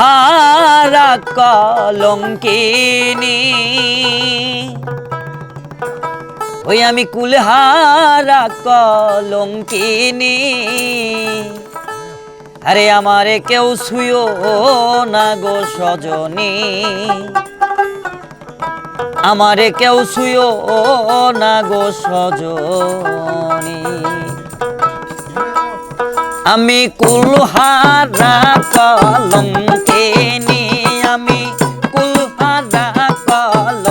হারা কলঙ্কিনি। ওই আমি কুলহারা কলঙ্কিনি। আরে আমারে কেউ শুয়ো না গো সজনী। আমারে কেউ শুয়ো না গো সজনী। আমি কুলহারা কলঙ্কে আমি কুলহারা কলম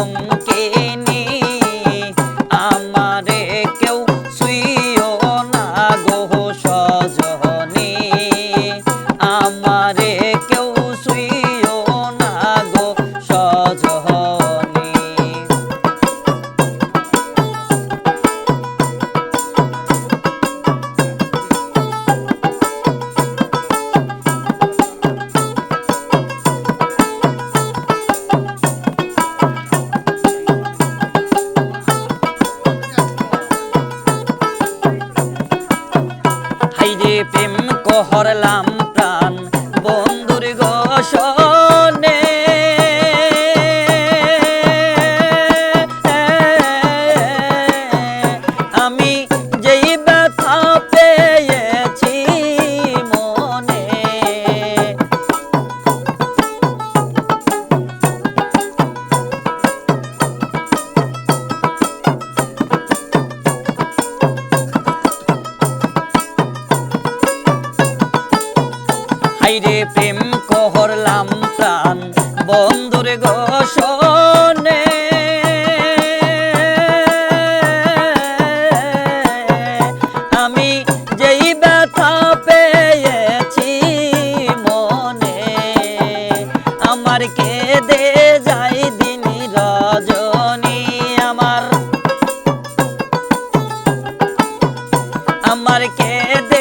ভাইরে প্রেম কহরলাম প্রাণ, বন্ধুর গোসনে আমি যেই ব্যথা পেয়েছি মনে, আমার কেঁদে যাই দিন রজনী আমার। আমার কেঁদে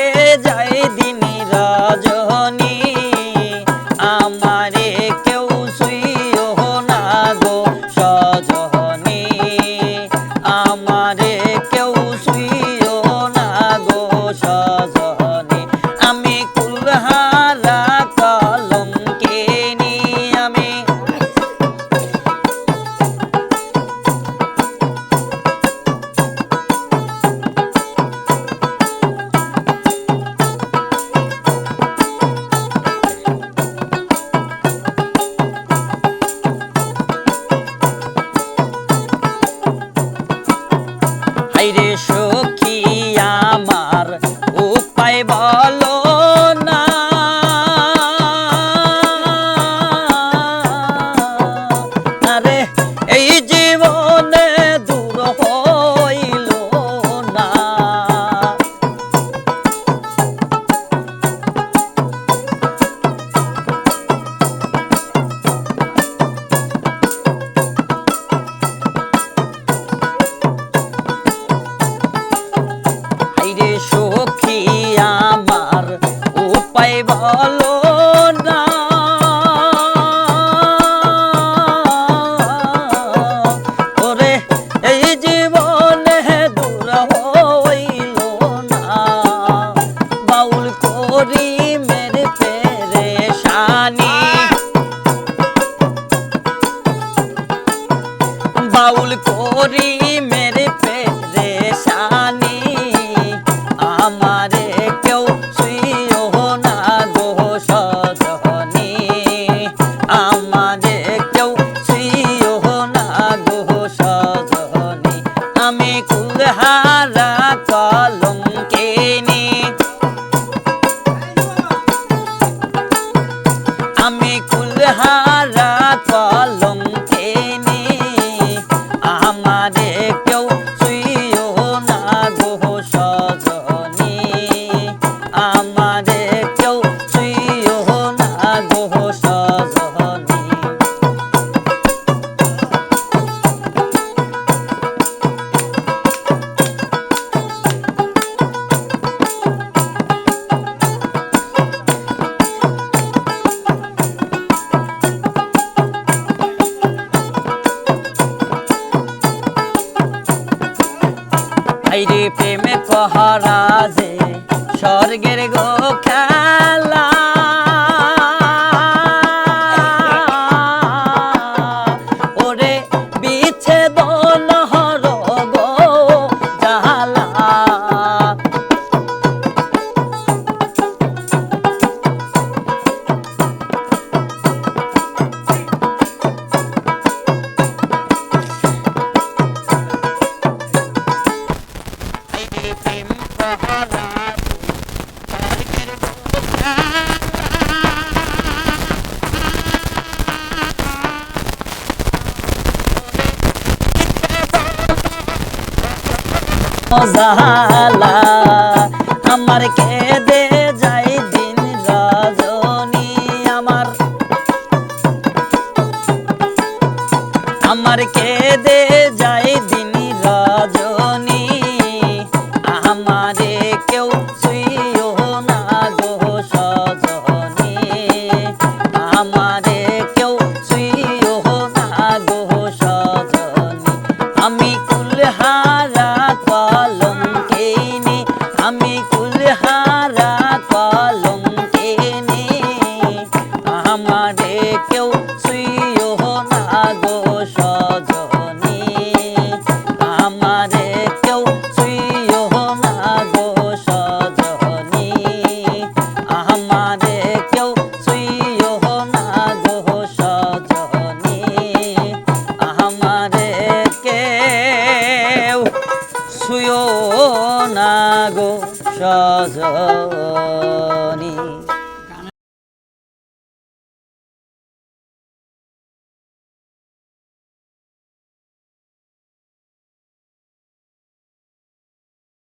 알라. me. Cu মহারাজে স্বর্গের গোখ জালা আমার কেদে যাই দিন রজনী আমার। আমার কেদে আমারে কেউ ছুঁইও না গো সজনী। আমারে কেউ ছুঁইও না কেউ ছুঁইও না না গো সজনী।